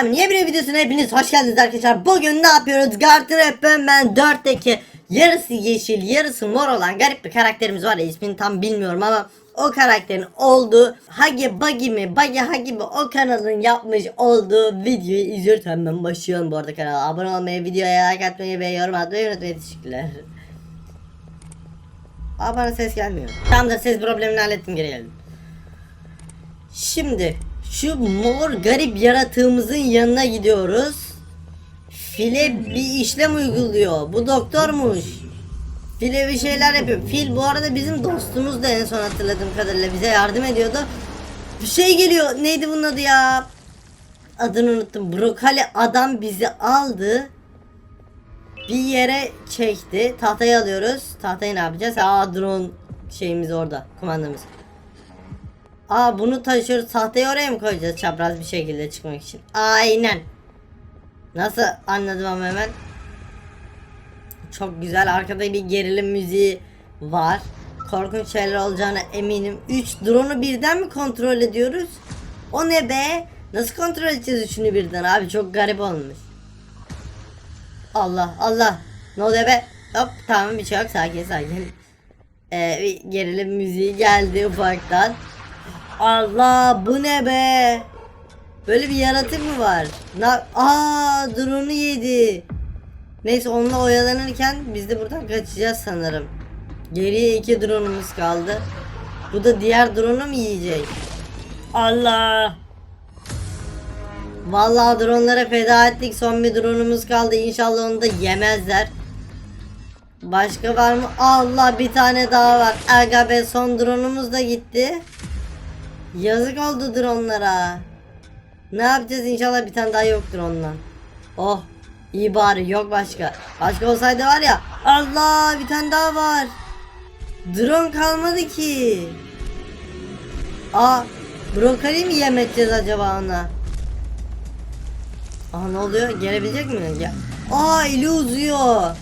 Selam bir videosuna hepiniz hoş geldiniz arkadaşlar. Bugün ne yapıyoruz? Garden Rap'ın ben 4'teki yarısı yeşil yarısı mor olan garip bir karakterimiz var. ya, tam bilmiyorum ama o karakterin olduğu Hagi Buggy mi Buggy Hagi mi o kanalın yapmış olduğu videoyu izliyoruz. Hemen başlıyorum bu arada kanala. Abone olmayı, videoya like atmayı ve yorum atmayı unutmayın. Teşekkürler. Aa bana ses gelmiyor. Tam da ses problemini hallettim geri geldim. Şimdi şu mor garip yaratığımızın yanına gidiyoruz. File bir işlem uyguluyor. Bu doktormuş. File bir şeyler yapıyor. Fil bu arada bizim dostumuz da en son hatırladığım kadarıyla bize yardım ediyordu. Bir şey geliyor. Neydi bunun adı ya? Adını unuttum. Brokoli adam bizi aldı. Bir yere çekti. Tahtayı alıyoruz. Tahtayı ne yapacağız? Aa drone şeyimiz orada. Kumandamız. Aa bunu taşıyoruz. Sahteyi oraya mı koyacağız çapraz bir şekilde çıkmak için? Aynen. Nasıl anladım ama hemen. Çok güzel. Arkada bir gerilim müziği var. Korkunç şeyler olacağına eminim. 3 drone'u birden mi kontrol ediyoruz? O ne be? Nasıl kontrol edeceğiz üçünü birden abi? Çok garip olmuş. Allah Allah. Ne oluyor be? Hop tamam bir şey yok. Sakin sakin. Ee, gerilim müziği geldi ufaktan. Allah bu ne be? Böyle bir yaratık mı var? Na Aa drone'u yedi. Neyse onunla oyalanırken biz de buradan kaçacağız sanırım. Geriye iki drone'umuz kaldı. Bu da diğer drone'u mu yiyecek? Allah. Vallahi drone'lara feda ettik. Son bir drone'umuz kaldı. İnşallah onu da yemezler. Başka var mı? Allah bir tane daha var. Aga be son drone'umuz da gitti. Yazık oldu dronlara. Ne yapacağız inşallah bir tane daha yoktur ondan. Oh iyi bari yok başka. Başka olsaydı var ya Allah bir tane daha var. Drone kalmadı ki. Aa brokoli mi yem acaba ona? Aa ne oluyor? Gelebilecek mi? Ya. Aa eli uzuyor.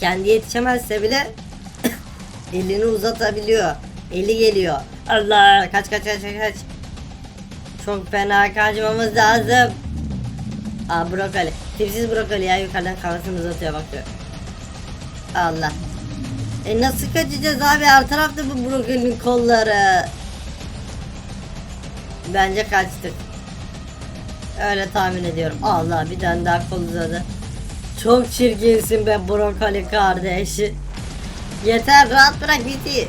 Kendi yetişemezse bile elini uzatabiliyor. Eli geliyor. Allah kaç kaç kaç kaç. Çok fena kaçmamız lazım. Aa brokoli. Tipsiz brokoli ya yukarıdan kafasını uzatıyor bakıyor. Allah. E nasıl kaçacağız abi her tarafta bu brokolinin kolları. Bence kaçtık. Öyle tahmin ediyorum. Allah bir tane daha kol uzadı. Çok çirkinsin be brokoli kardeş. Yeter rahat bırak bizi.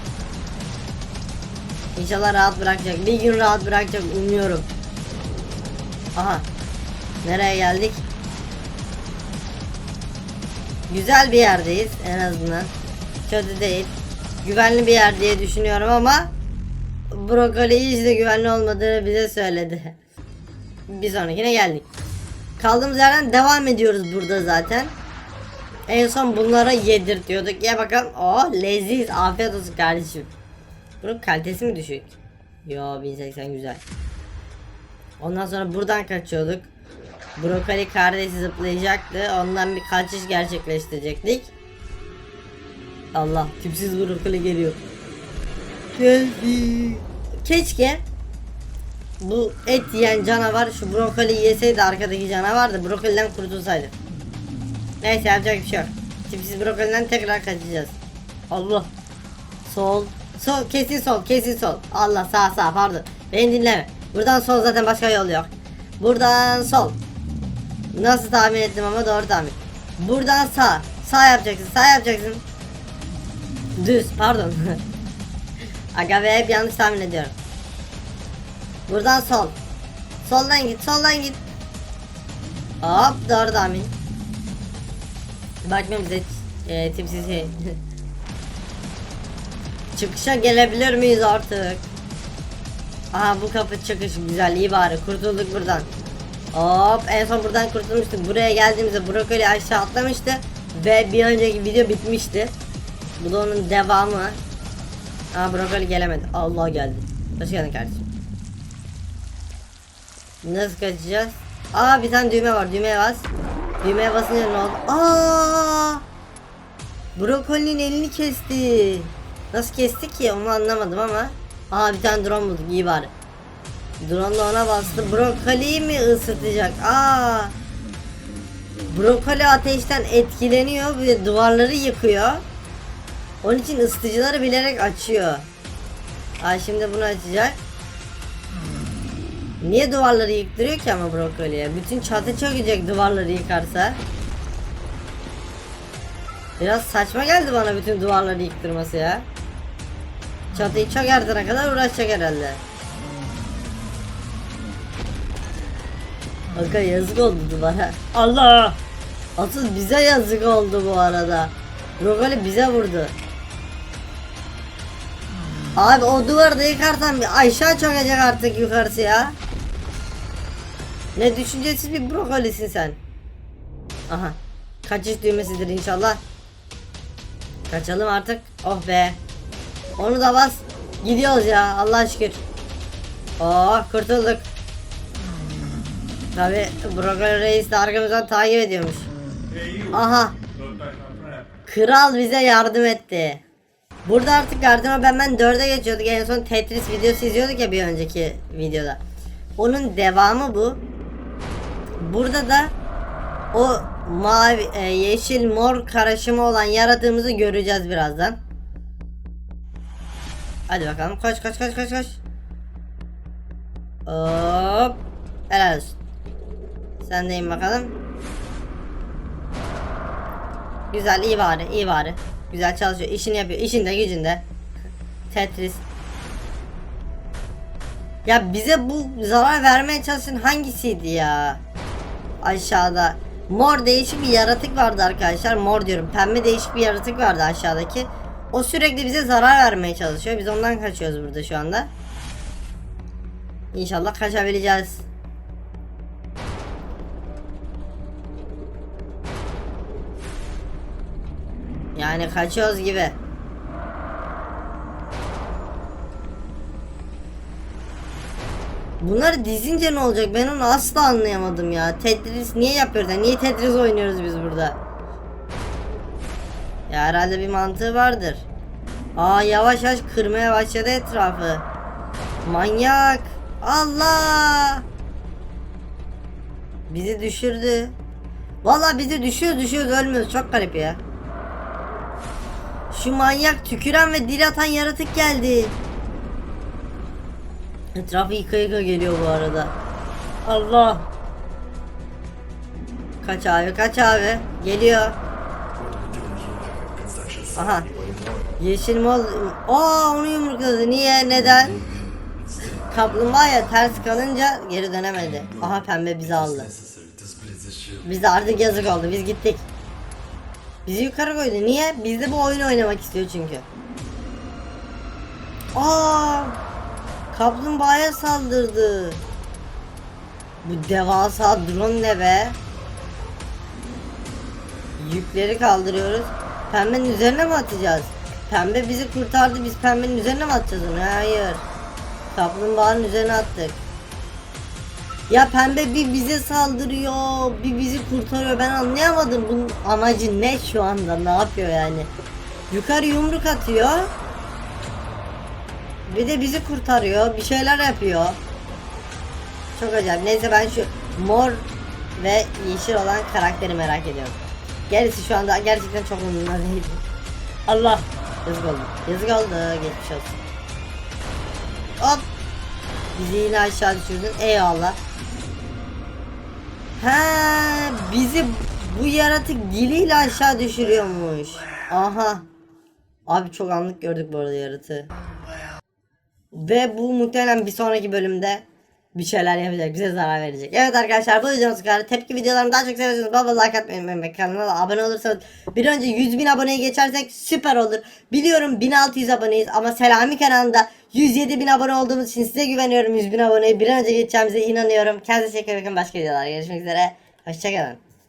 İnşallah rahat bırakacak. Bir gün rahat bırakacak umuyorum. Aha. Nereye geldik? Güzel bir yerdeyiz en azından. Kötü değil. Güvenli bir yer diye düşünüyorum ama brokoli hiç de güvenli olmadığını bize söyledi. Bir sonrakine geldik. Kaldığımız yerden devam ediyoruz burada zaten. En son bunlara yedirtiyorduk. Ya bakalım. O leziz. Afiyet olsun kardeşim. Bunun kalitesi mi düşük? Yo 1080 güzel. Ondan sonra buradan kaçıyorduk. Brokoli kardeşi zıplayacaktı. Ondan bir kaçış gerçekleştirecektik. Allah tipsiz brokoli geliyor. Geldi. Keşke bu et yiyen canavar şu brokoli yeseydi arkadaki canavar da brokoliden kurtulsaydı. Neyse yapacak bir şey yok. Tipsiz brokoliden tekrar kaçacağız. Allah. Sol. Sol kesin sol kesin sol. Allah sağ sağ pardon. Beni dinleme. Buradan sol zaten başka yol yok. Buradan sol. Nasıl tahmin ettim ama doğru tahmin. Buradan sağ. Sağ yapacaksın sağ yapacaksın. Düz pardon. Aga be hep yanlış tahmin ediyorum. Buradan sol. Soldan git soldan git. Hop doğru tahmin. Bakmam bize e, tipsiz şey. Çıkışa gelebilir miyiz artık? Aha bu kapı çıkış güzel iyi bari kurtulduk buradan. Hop en son buradan kurtulmuştuk. Buraya geldiğimizde brokoli aşağı atlamıştı. Ve bir önceki video bitmişti. Bu da onun devamı. Aa brokoli gelemedi. Allah geldi. Hoş geldin kardeşim. Nasıl kaçacağız? Aa bir tane düğme var. Düğmeye bas. Düğmeye basınca ne oldu? Aa! Brokolinin elini kesti. Nasıl kesti ki onu anlamadım ama. Aa bir tane drone bulduk iyi bari. Drone da ona bastı. Brokoliyi mi ısıtacak? Aa. Brokoli ateşten etkileniyor ve duvarları yıkıyor. Onun için ısıtıcıları bilerek açıyor. Aa şimdi bunu açacak. Niye duvarları yıktırıyor ki ama brokoliye? Bütün çatı çökecek duvarları yıkarsa. Biraz saçma geldi bana bütün duvarları yıktırması ya. Çatıyı çökertene kadar uğraşacak herhalde. Aga yazık oldu duvara. Allah! Asıl bize yazık oldu bu arada. Brokoli bize vurdu. Abi o duvarı da yıkarsan bir aşağı çökecek artık yukarısı ya. Ne düşüncesiz bir brokolisin sen. Aha. Kaçış düğmesidir inşallah. Kaçalım artık. Oh be. Onu da bas. Gidiyoruz ya Allah şükür. Oh kurtulduk. Tabi Brokoli Reis de arkamızdan takip ediyormuş. Aha. Kral bize yardım etti. Burada artık Gardema ben ben 4'e geçiyorduk. En son Tetris videosu izliyorduk ya bir önceki videoda. Onun devamı bu. Burada da o mavi, e, yeşil, mor karışımı olan yaratığımızı göreceğiz birazdan. Hadi bakalım koş koş koş koş koş. Hop. Helal olsun. Sen deyin bakalım. Güzel iyi bari iyi bari. Güzel çalışıyor. işini yapıyor. İşinde gücünde. Tetris. Ya bize bu zarar vermeye çalışan hangisiydi ya? Aşağıda. Mor değişik bir yaratık vardı arkadaşlar. Mor diyorum. Pembe değişik bir yaratık vardı aşağıdaki. O sürekli bize zarar vermeye çalışıyor. Biz ondan kaçıyoruz burada şu anda. İnşallah kaçabileceğiz. Yani kaçıyoruz gibi. Bunları dizince ne olacak? Ben onu asla anlayamadım ya. Tetris niye yapıyoruz? ya? Niye Tetris oynuyoruz biz burada? Ya herhalde bir mantığı vardır. Aa yavaş yavaş kırmaya başladı etrafı. Manyak. Allah. Bizi düşürdü. Vallahi bizi düşüyor düşüyoruz ölmüyoruz. Çok garip ya. Şu manyak tüküren ve dil atan yaratık geldi. Etrafı yıka yıka geliyor bu arada. Allah. Kaç abi kaç abi. Geliyor. Aha. Yeşil mol. Aa onu yumrukladı. Niye? Neden? Kaplumbağa ters kalınca geri dönemedi. Aha pembe bizi aldı. Bize artık yazık oldu. Biz gittik. Bizi yukarı koydu. Niye? Biz de bu oyunu oynamak istiyor çünkü. Aa! Kaplumbağaya saldırdı. Bu devasa drone ne be? Yükleri kaldırıyoruz. Pembenin üzerine mi atacağız? Pembe bizi kurtardı. Biz pembenin üzerine mi atacağız onu? Hayır. Kaplumbağanın üzerine attık. Ya pembe bir bize saldırıyor, bir bizi kurtarıyor. Ben anlayamadım bunun amacı ne şu anda, ne yapıyor yani. Yukarı yumruk atıyor. Bir de bizi kurtarıyor, bir şeyler yapıyor. Çok acayip. Neyse ben şu mor ve yeşil olan karakteri merak ediyorum. Gerisi şu anda gerçekten çok umurumda değil. Allah! Yazık oldu. Yazık oldu. Geçmiş olsun. Hop! Bizi yine aşağı düşürdün. Eyvallah. Ha, bizi bu yaratık diliyle aşağı düşürüyormuş. Aha. Abi çok anlık gördük bu arada yaratığı. Ve bu muhtemelen bir sonraki bölümde bir şeyler yapacak, bize zarar verecek. Evet arkadaşlar bu videomuz kadar. Tepki videolarımı daha çok seviyorsanız bol like atmayı unutmayın. da abone olursanız bir önce 100 bin aboneye geçersek süper olur. Biliyorum 1600 aboneyiz ama Selami kanalında 107 bin abone olduğumuz için size güveniyorum 100 bin aboneye bir önce geçeceğimize inanıyorum. Kendinize çok bakın başka videolar görüşmek üzere. Hoşçakalın.